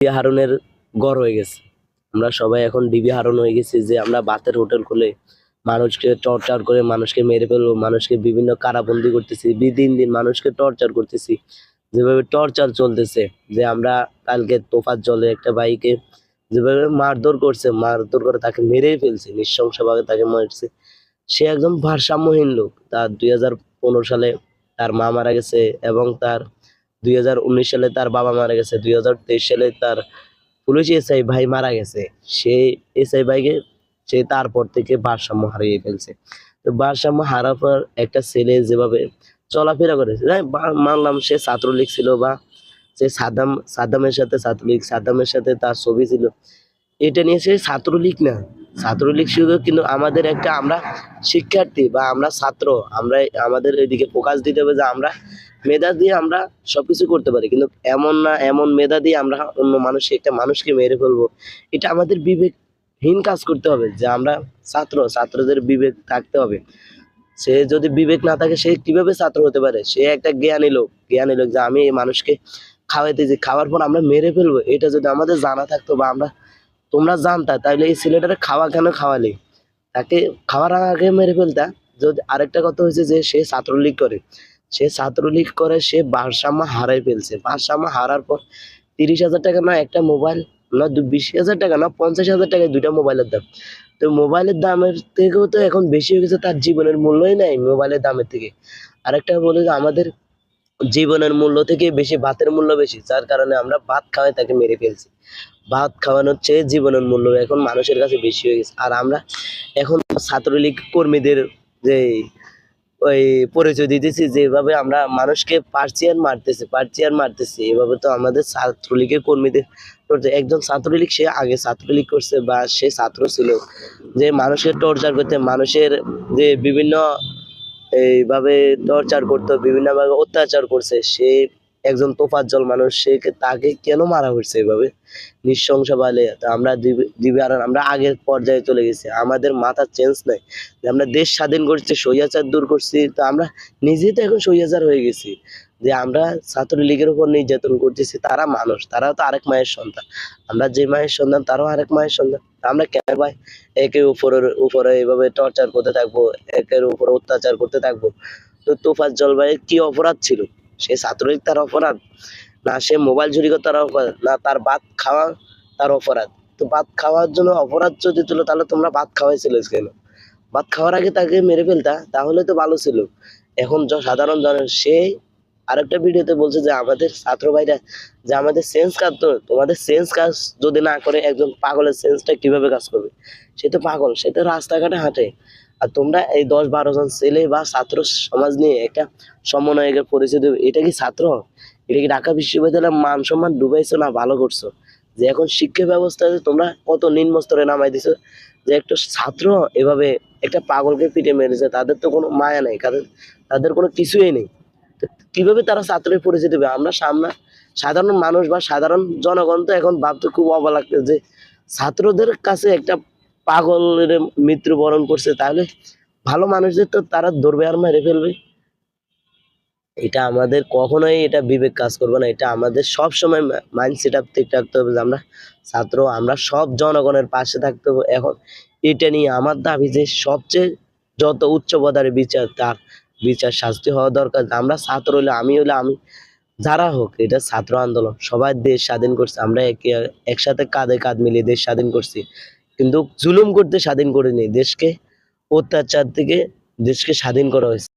DB হারনের গড় হয়ে গেছে। আমরা সবাই এখন ডিবি হারন হয়ে গেছি যে আমরা বাতের হোটেল খুলে মানুষকে টর্চার করে মানুষকে মেরে ফেলব, মানুষকে বিভিন্ন কারাবন্দি করতেছি, দিন দিন মানুষকে টর্চার করতেছি। যেভাবে টর্চার চলতেছে যে আমরা কালকে তোফার জলে একটা বাইকে যেভাবে মারধর করছে, মারধর করে তাকে মেরেই ফেলছে, নৃশংসভাবে তাকে মারছে। সে একদম ভারসাম্যহীন লোক। তার দুই হাজার পনেরো সালে তার মা মারা গেছে এবং তার দুই সালে তার বাবা মারা গেছে, দুই হাজার তেইশ সালে তার পুলিশ এসআই ভাই মারা গেছে। সে এসআই ভাইকে, সে তারপর থেকে ভারসাম্য হারিয়ে ফেলছে। তো ভারসাম্য হারার পর একটা ছেলে যেভাবে চলাফেরা করে মানলাম সে ছাত্রলীগ ছিল বা সে সাদ্দাম, সাদ্দামের সাথে ছাত্রলীগ, সাদ্দামের সাথে তার ছবি ছিল। এটা নিয়ে সে ছাত্রলীগ না ছাত্রলীগ শুধু কিন্তু আমাদের একটা আমরা শিক্ষার্থী বা আমরা ছাত্র, আমরা আমাদের এদিকে ফোকাস দিতে হবে যে আমরা মেধা দিয়ে আমরা সবকিছু করতে পারি। কিন্তু এমন না, এমন মেধা দিয়ে আমরা অন্য মানুষকে একটা মানুষকে মেরে ফেলব, এটা আমাদের বিবেকহীন কাজ করতে হবে যে আমরা ছাত্র, ছাত্রদের বিবেক থাকতে হবে। সে যদি বিবেক না থাকে, সে কীভাবে ছাত্র হতে পারে? সে একটা জ্ঞানী লোক জ্ঞানী লোক যে আমি এই মানুষকে খাওয়াইতেছি, খাওয়ার পর আমরা মেরে ফেলব, এটা যদি আমাদের জানা থাকতো বা আমরা তোমরা জানতা তাহলে এই ছেলেটারে খাওয়া কেন খাওয়ালে? তাকে খাওয়ার আগে মেরে ফেলতা। যদি আরেকটা কথা হয়েছে যে, সে ছাত্রলীগ করে। সে ছাত্রলীগ করে, সে ভারসাম্য হারাই ফেলছে। ভারসাম্য হারার পর তিরিশ হাজার টাকা না একটা মোবাইল, না বিশ হাজার টাকা, না পঞ্চাশ হাজার টাকায় দুইটা মোবাইলের দাম। তো মোবাইলের দামের থেকেও তো এখন বেশি হয়ে গেছে, তার জীবনের মূল্যই নাই মোবাইলের দামের থেকে। আরেকটা বলে যে, আমাদের জীবনের মূল্য থেকে বেশি, ভাতের মূল্য বেশি, যার কারণে আমরা ভাত খাওয়াই তাকে মেরে ফেলছি। ভাত খাওয়ানোর চেয়ে জীবনের মূল্য এখন মানুষের কাছে বেশি হয়ে গেছে। আর আমরা এখন ছাত্রলীগ কর্মীদের যে ওই পরিচয় দিতেছি, যেভাবে আমরা মানুষকে পার্সিয়ান মারতেছি পার্সিয়ান মারতেছি, এভাবে তো আমাদের ছাত্রলীগের কর্মীদের একজন ছাত্রলীগ সে আগে ছাত্রলীগ করছে বা সে ছাত্র ছিল, যে মানুষের টর্চার করতে, মানুষের যে বিভিন্ন এইভাবে টর্চার করতো, বিভিন্নভাবে অত্যাচার করছে, সে একজন তোফাজ্জল মানুষ, সে তাকে কেন মারা হচ্ছে এভাবে? নৃশংস বালে। আমরা দিবি- দিবি আর আমরা আগের পর্যায়ে চলে গেছি। আমাদের মাথা চেঞ্জ নাই। আমরা দেশ স্বাধীন করছি, স্বৈরাচার দূর করছি। তো আমরা নিজেই তো এখন স্বৈরাচার হয়ে গেছি। যে আমরা ছাত্রলীগের উপর নির্যাতন করতেছি, তারা মানুষ, তারাও তো আরেক মায়ের সন্তান। আমরা যে মায়ের সন্তান, তারাও আরেক মায়ের সন্তান। আমরা কেন ভাই? একে উপরের উপরে এভাবে টর্চার করতে থাকব, একের উপরে অত্যাচার করতে থাকব। তো তোফাজ জলবায়ুর কি অপরাধ ছিল? সে ছাত্রলীগ তার অপরাধ, না সে মোবাইল চুরি করে তার অপরাধ, না তার ভাত খাওয়া তার অপরাধ। তো ভাত খাওয়ার জন্য অপরাধ যদি তুলো, তাহলে তোমরা ভাত খাওয়াইছিল কেন? ভাত খাওয়ার আগে তাকে মেরে ফেলতা, তাহলে তো ভালো ছিল। এখন সাধারণ জন সে আরেকটা ভিডিওতে বলছে যে, আমাদের ছাত্র ভাইরা যে আমাদের সেন্স কাজ তো, তোমাদের সেন্স কাজ যদি না করে একজন পাগলের সেন্সটা কীভাবে কাজ করবে? সে তো পাগল, সে তো রাস্তাঘাটে হাঁটে। আর তোমরা এই দশ বারো জন ছেলে বা ছাত্র সমাজ নিয়ে একটা সমন্বয়কের পরিচয় দেবে। এটা কি ছাত্র? এটা কি ঢাকা বিশ্ববিদ্যালয়ের মান সম্মান ডুবাইছো না ভালো করছ? যে এখন শিক্ষা ব্যবস্থায় তোমরা কত নিম্ন স্তরে নামাই দিছো? যে একটা ছাত্র এভাবে একটা পাগলকে পিটে মেরেছে, তাদের তো কোনো মায়া নেই তাদের তাদের কোনো কিছুই নেই। কীভাবে তারা ছাত্রের পরিচয় দেবে? আমরা সামনে সাধারণ মানুষ বা সাধারণ জনগণ তো এখন ভাবতে খুব অবাক যে ছাত্রদের কাছে একটা পাগলের মৃত্যুবরণ করছে, তাহলে ভালো মানুষদের তো তারা ধরবে আর মেরে ফেলবে। এটা আমাদের কখনোই এটা বিবেক কাজ করবে না, এটা আমাদের সব সময় মাইন্ড সেট আপ ঠিক রাখতে হবে যে আমরা ছাত্র, আমরা সব জনগণের পাশে থাকতে হবে। এখন এটা নিয়ে আমার দাবি যে সবচেয়ে যত উচ্চ পদারে বিচার, তার বিচার শাস্তি হওয়া দরকার। আমরা ছাত্র হলে, আমি হলে, আমি যারা হোক, এটা ছাত্র আন্দোলন। সবাই দেশ স্বাধীন করছে, আমরা একে একসাথে কাঁধে কাঁধ মিলিয়ে দেশ স্বাধীন করছি। কিন্তু জুলুম করতে স্বাধীন করেনি দেশকে অত্যাচার থেকে দেশকে স্বাধীন করা হয়েছে।